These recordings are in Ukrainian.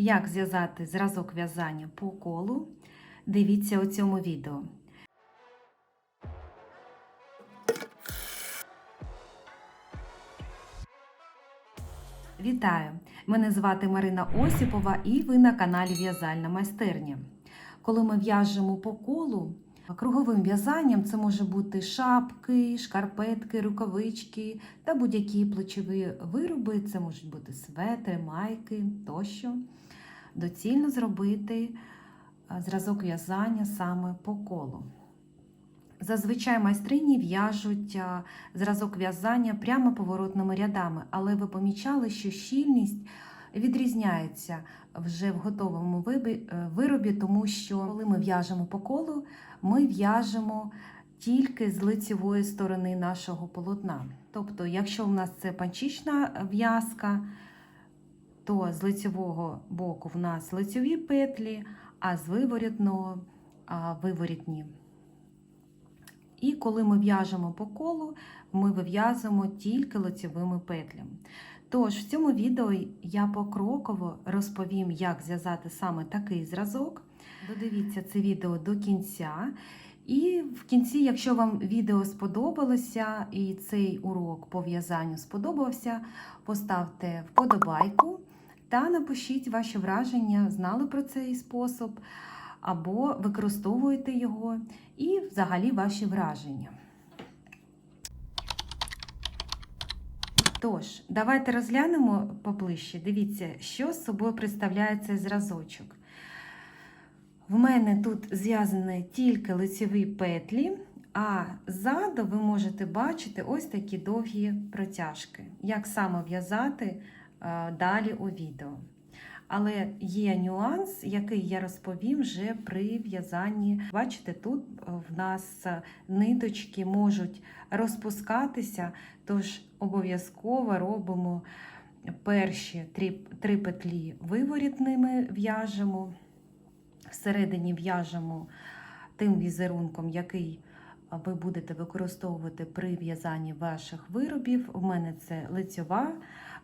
Як зв'язати зразок в'язання по колу, дивіться у цьому відео. Вітаю! Мене звати Марина Осіпова і ви на каналі В'язальна майстерня. Коли ми в'яжемо по колу, круговим в'язанням це може бути шапки, шкарпетки, рукавички та будь-які плечові вироби, це можуть бути светри, майки тощо. Доцільно зробити зразок в'язання саме по колу. Зазвичай майстрині в'яжуть зразок в'язання прямо поворотними рядами, але ви помічали, що щільність відрізняється вже в готовому е, виробі, тому що коли ми в'яжемо по колу, ми в'яжемо тільки з лицевої сторони нашого полотна. Тобто, якщо в нас це панчічна в'язка, то з лицевого боку в нас лицеві петлі, а з виворітного виворітні. І коли ми в'яжемо по колу, ми вив'язуємо тільки лицевими петлями. Тож в цьому відео я покроково розповім, як зв'язати саме такий зразок. Додивіться це відео до кінця. І в кінці, якщо вам відео сподобалося і цей урок по в'язанню сподобався, поставте вподобайку та напишіть ваші враження, знали про цей спосіб, або використовуєте його, і взагалі ваші враження. Тож, давайте розглянемо поближче. Дивіться, що з собою представляє цей зразочок. В мене тут зв'язані тільки лицеві петлі, а ззаду ви можете бачити ось такі довгі протяжки. Як саме в'язати далі у відео. Але є нюанс, який я розповім вже при в'язанні. Бачите, тут в нас ниточки можуть розпускатися, тож обов'язково робимо перші три, три петлі виворітними в'яжемо, всередині в'яжемо тим візерунком, який ви будете використовувати при в'язанні ваших виробів. У мене це лицьова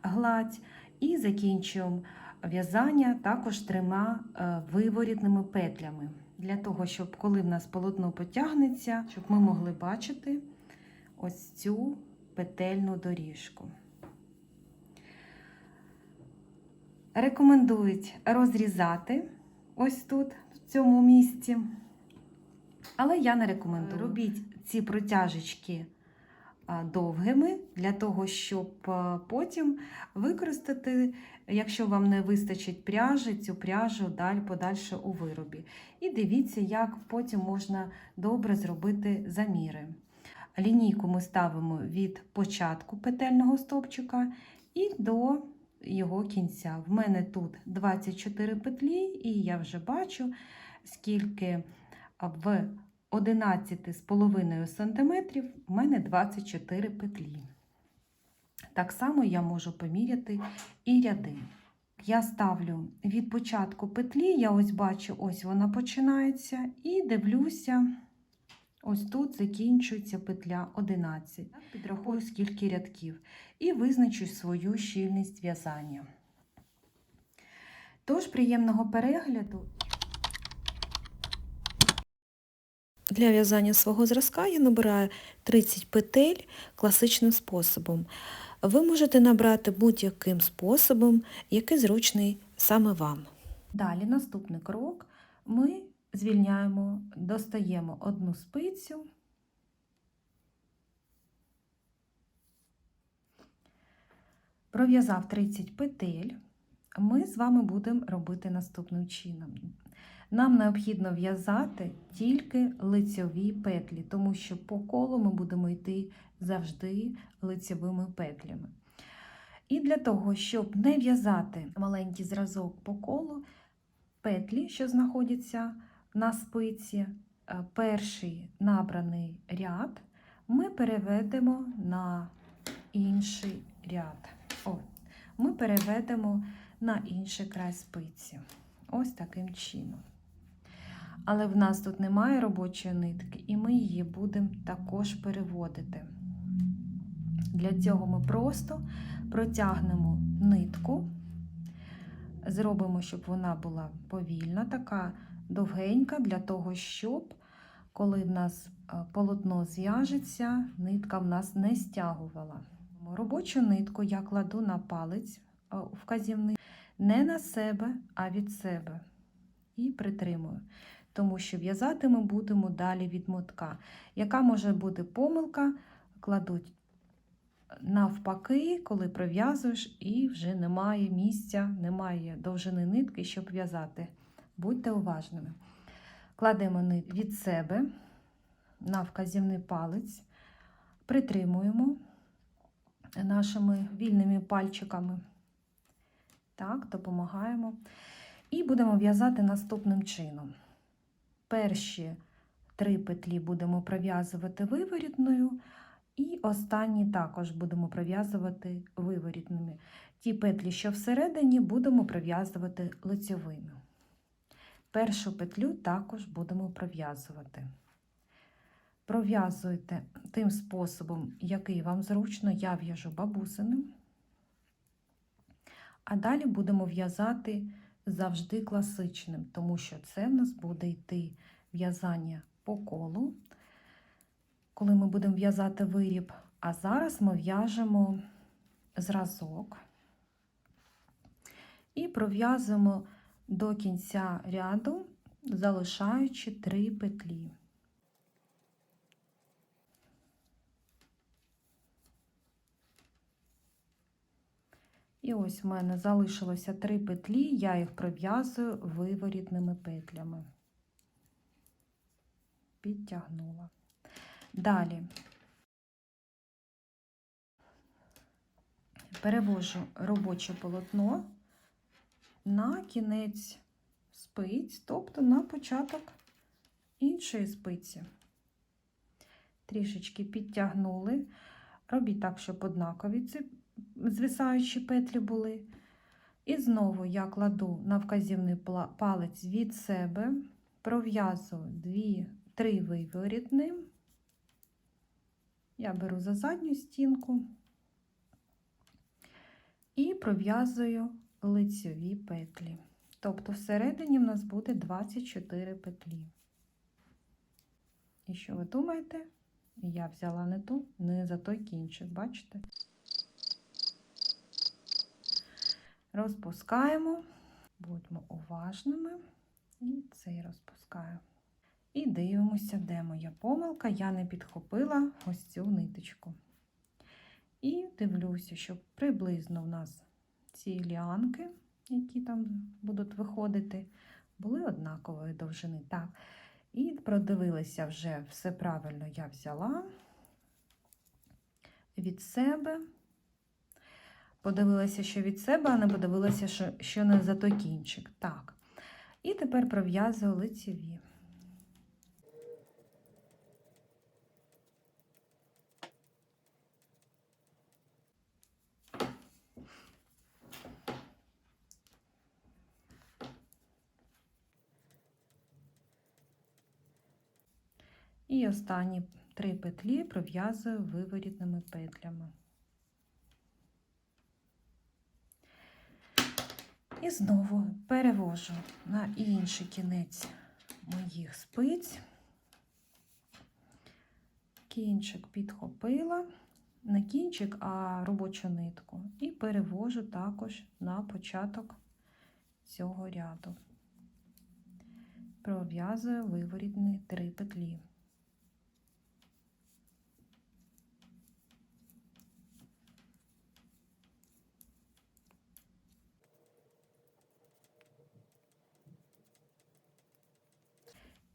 гладь, і закінчуємо в'язання також трьома е, виворітними петлями. Для того, щоб коли в нас полотно потягнеться, щоб ми могли бачити ось цю петельну доріжку. Рекомендують розрізати ось тут, в цьому місці. Але я не рекомендую. Робіть ці протяжечки довгими для того, щоб потім використати, якщо вам не вистачить пряжі, цю пряжу даль подальше у виробі. І дивіться, як потім можна добре зробити заміри. Лінійку ми ставимо від початку петельного стовпчика і до його кінця. В мене тут 24 петлі, і я вже бачу, скільки в 11,5 см в мене 24 петлі. Так само я можу поміряти і ряди. Я ставлю від початку петлі, я ось бачу, ось вона починається, і дивлюся, ось тут закінчується петля 11. Так, Підрахую, скільки рядків, і визначу свою щільність в'язання. Тож, приємного перегляду. Для в'язання свого зразка я набираю 30 петель класичним способом. Ви можете набрати будь-яким способом, який зручний саме вам. Далі наступний крок. Ми звільняємо, достаємо одну спицю. Пров'язав 30 петель, ми з вами будемо робити наступним чином. Нам необхідно в'язати тільки лицьові петлі, тому що по колу ми будемо йти завжди лицьовими петлями. І для того, щоб не в'язати маленький зразок по колу, петлі, що знаходяться на спиці, е, перший набраний ряд, ми переведемо на інший ряд. О, ми переведемо на інший край спиці. Ось таким чином. Але в нас тут немає робочої нитки, і ми її будемо також переводити. Для цього ми просто протягнемо нитку Зробимо, щоб вона була повільна, така довгенька, для того, щоб коли в нас е, полотно зв'яжеться, нитка в нас не стягувала. Робочу нитку я кладу на палець е, вказівний не на себе, а від себе. І притримую. Тому що в'язати ми будемо далі від мотка. Яка може бути помилка, кладуть навпаки, коли пров'язуєш, і вже немає місця, немає довжини нитки, щоб в'язати. Будьте уважними. Кладемо нит від себе на вказівний палець, притримуємо нашими вільними пальчиками. Так, допомагаємо. І будемо в'язати наступним чином. Перші три петлі будемо пров'язувати виворітною, і останні також будемо пров'язувати виворітними. Ті петлі, що всередині, будемо пров'язувати лицьовими. Першу петлю також будемо пров'язувати. Пров'язуйте тим способом, який вам зручно, я в'яжу бабусиним. А далі будемо в'язати завжди класичним, тому що це в нас буде йти в'язання по колу, коли ми будемо в'язати виріб. А зараз ми в'яжемо зразок і пров'язуємо до кінця ряду, залишаючи три петлі. І ось в мене залишилося три петлі, я їх пров'язую виворітними петлями. Підтягнула. Далі перевожу робоче полотно на кінець спиць, тобто на початок іншої спиці. Трішечки підтягнули. Робіть так, щоб однакові ці звисаючі петлі були. І знову я кладу на вказівний палець від себе, пров'язую 2-3 виворітним. Я беру за задню стінку і пров'язую лицьові петлі. Тобто всередині в нас буде 24 петлі. І що ви думаєте? Я взяла не ту, не за той кінчик, бачите? Розпускаємо, будьмо уважними, і цей розпускаю. І дивимося, де моя помилка. Я не підхопила ось цю ниточку. І дивлюся, щоб приблизно в нас ці ліанки, які там будуть виходити, були однакової довжини. Так. І продивилася вже все правильно я взяла від себе. Подивилася, що від себе, а не подивилася, що, що не за той кінчик. Так. І тепер пров'язую лицеві. І останні три петлі пров'язую виворітними петлями. І знову перевожу на інший кінець моїх спиць. Кінчик підхопила, не кінчик, а робочу нитку. І перевожу також на початок цього ряду. Пров'язую виворітні три петлі.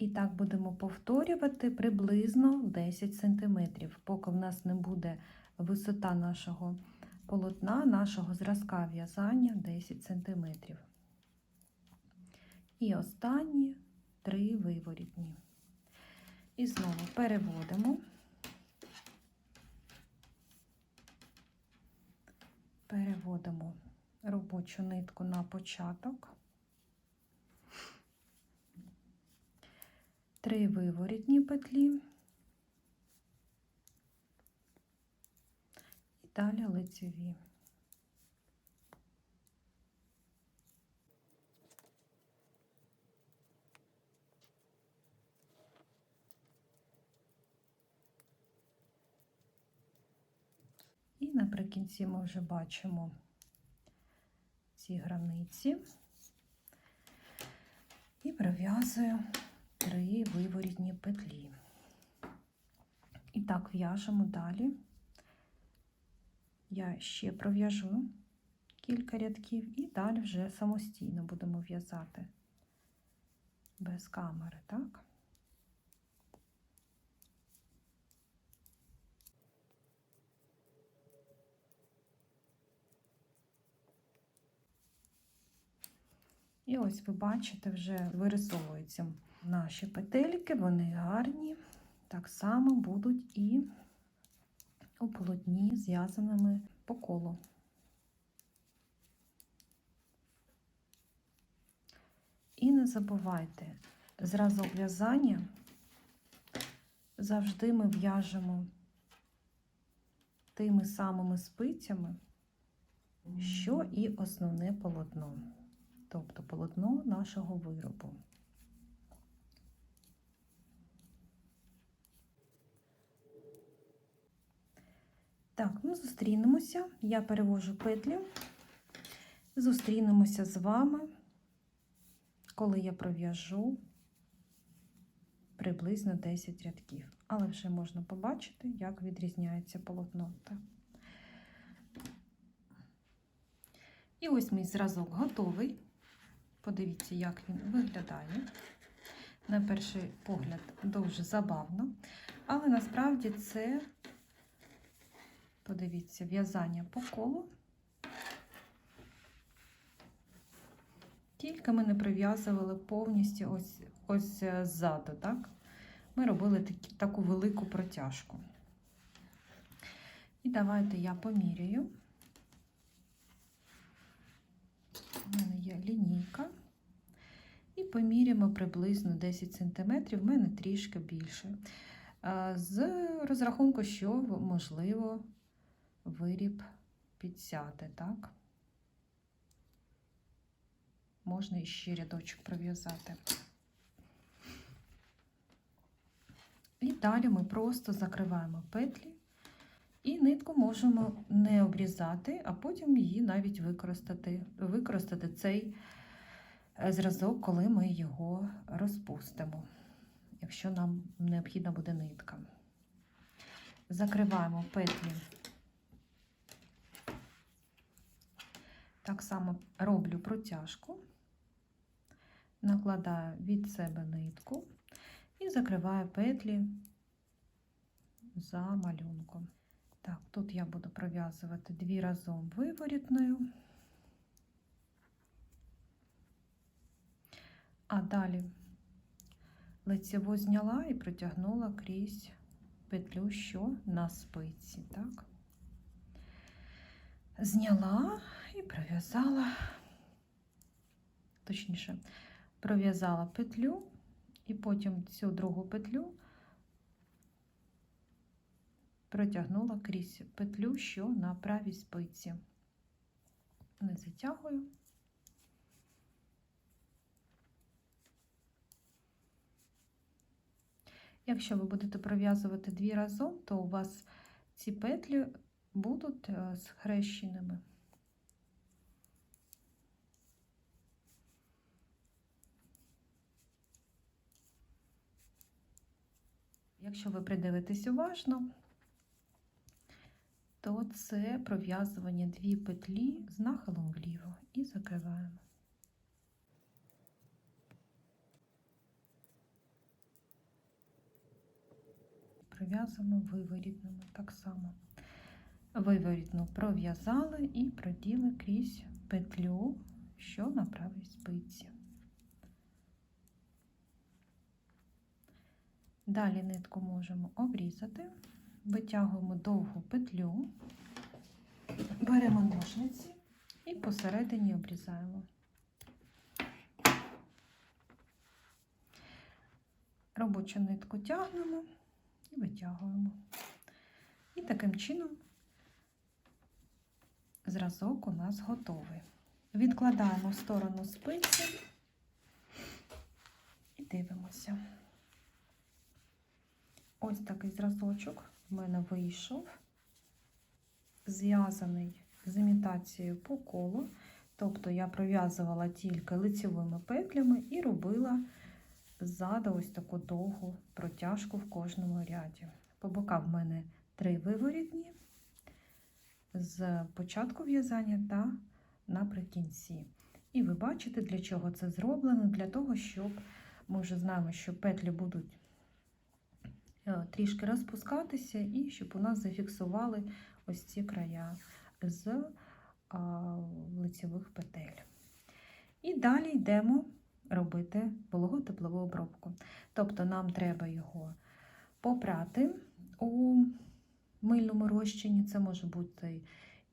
І так будемо повторювати приблизно 10 см, поки в нас не буде висота нашого полотна, нашого зразка в'язання 10 см. І останні три виворітні. І знову переводимо, переводимо робочу нитку на початок. 3 виворітні петлі і далі лицеві. І наприкінці ми вже бачимо ці границі і прив'язую три виворітні петлі. І так в'яжемо далі. Я ще пров'яжу кілька рядків і далі вже самостійно будемо в'язати без камери, так? І ось ви бачите, вже вирисовуються наші петельки, вони гарні. Так само будуть і у полотні зв'язаними по колу. І не забувайте, зразок в'язання завжди ми в'яжемо тими самими спицями, що і основне полотно, тобто полотно нашого виробу. Так, ну зустрінемося. Я перевожу петлі. Зустрінемося з вами, коли я пров'яжу приблизно 10 рядків. Але вже можна побачити, як відрізняється полотно. І ось мій зразок готовий. Подивіться, як він виглядає. На перший погляд дуже забавно, але насправді це Подивіться, в'язання по колу. Тільки ми не прив'язували повністю ось ось ззаду, так? Ми робили такі, таку велику протяжку. І давайте я поміряю. У мене є лінійка. І поміряємо приблизно 10 см, в мене трішки більше. З розрахунку, що можливо виріб підсяти, так? Можна іще рядочок пров'язати. І далі ми просто закриваємо петлі і нитку можемо не обрізати, а потім її навіть використати, використати цей зразок, коли ми його розпустимо, якщо нам необхідна буде нитка. Закриваємо петлі. Так само роблю протяжку, накладаю від себе нитку і закриваю петлі за малюнком. Так, тут я буду пров'язувати дві разом виворітною, а далі лицеву зняла і протягнула крізь петлю, що на спиці, так? Зняла і пров'язала, точніше, пров'язала петлю, і потім цю другу петлю протягнула крізь петлю, що на правій спиці. Не затягую. Якщо ви будете пров'язувати дві разом, то у вас ці петлі будуть е, схрещеними. Якщо ви придивитесь уважно, то це пров'язування дві петлі з нахилом вліво і закриваємо. Пров'язуємо виворітними так само. Виворітну пров'язали і проділи крізь петлю, що на правій спиці. Далі нитку можемо обрізати, витягуємо довгу петлю, беремо ножниці і посередині обрізаємо. Робочу нитку тягнемо і витягуємо. І таким чином зразок у нас готовий. Відкладаємо в сторону спиці і дивимося. Ось такий зразочок в мене вийшов зв'язаний з імітацією по колу. Тобто я пров'язувала тільки лицьовими петлями і робила ззаду ось таку довгу протяжку в кожному ряді. По бокам в мене три виворітні з початку в'язання та наприкінці. І ви бачите, для чого це зроблено? Для того, щоб ми вже знаємо, що петлі будуть трішки розпускатися, і щоб у нас зафіксували ось ці края з а, лицевих петель. І далі йдемо робити вологотеплову обробку. Тобто нам треба його попрати у мильному розчині. Це може бути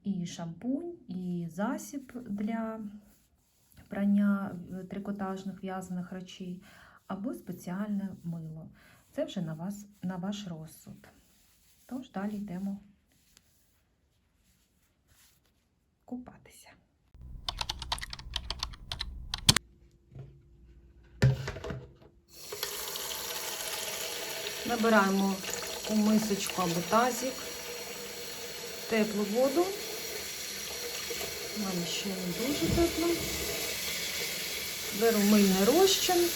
і шампунь, і засіб для прання е, трикотажних в'язаних речей, або спеціальне мило. Це вже на, вас, на ваш розсуд. Тож далі йдемо купатися. Набираємо у мисочку або тазик теплу воду. Нам ще не дуже тепло. Беру мильний розчин.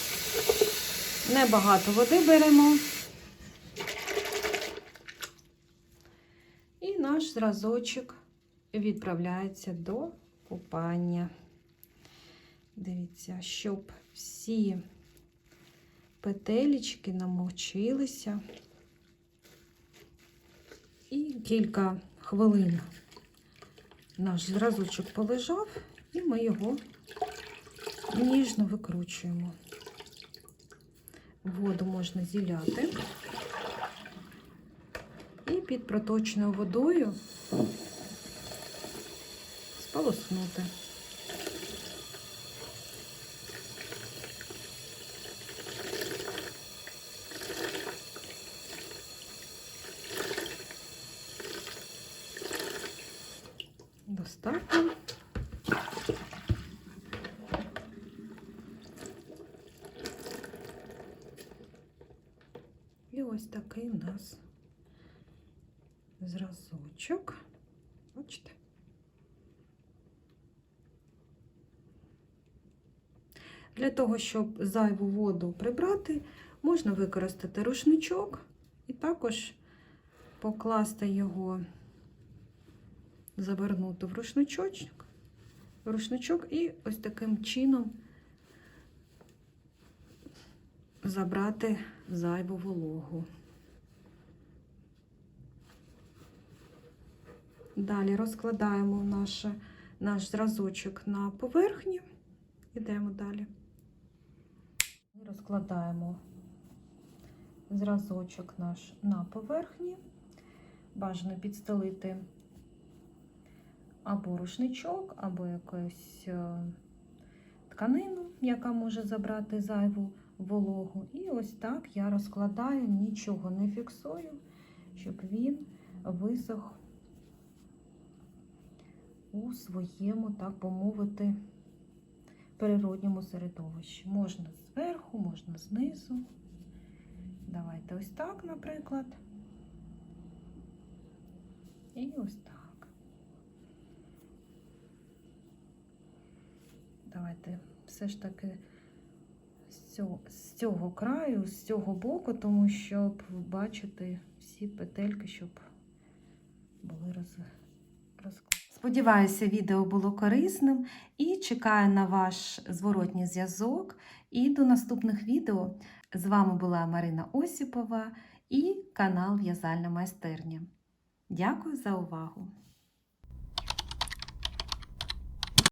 Небагато води беремо. І наш зразочок відправляється до купання. Дивіться, щоб всі петелечки намочилися. І кілька хвилин наш зразочок полежав, і ми його ніжно викручуємо. Воду можна зіляти. І під проточною водою сполоснути. Достатньо. І ось такий у нас зразочок. Бачите? Для того, щоб зайву воду прибрати, можна використати рушничок і також покласти його, завернути в рушничок, рушничок і ось таким чином забрати зайву вологу. Далі розкладаємо наше, наш зразочок на поверхні. Йдемо далі. Розкладаємо зразочок наш на поверхні. Бажано підстелити або рушничок, або якусь е, тканину, яка може забрати зайву вологу. І ось так я розкладаю, нічого не фіксую, щоб він висох у своєму, так би мовити, природньому середовищі. Можна зверху, можна знизу. Давайте ось так, наприклад. І ось так. Давайте все ж таки з цього, з цього краю, з цього боку, тому щоб бачити всі петельки, щоб були роз, розкладені. Сподіваюся, відео було корисним і чекаю на ваш зворотній зв'язок. І до наступних відео. З вами була Марина Осіпова і канал В'язальна майстерня. Дякую за увагу!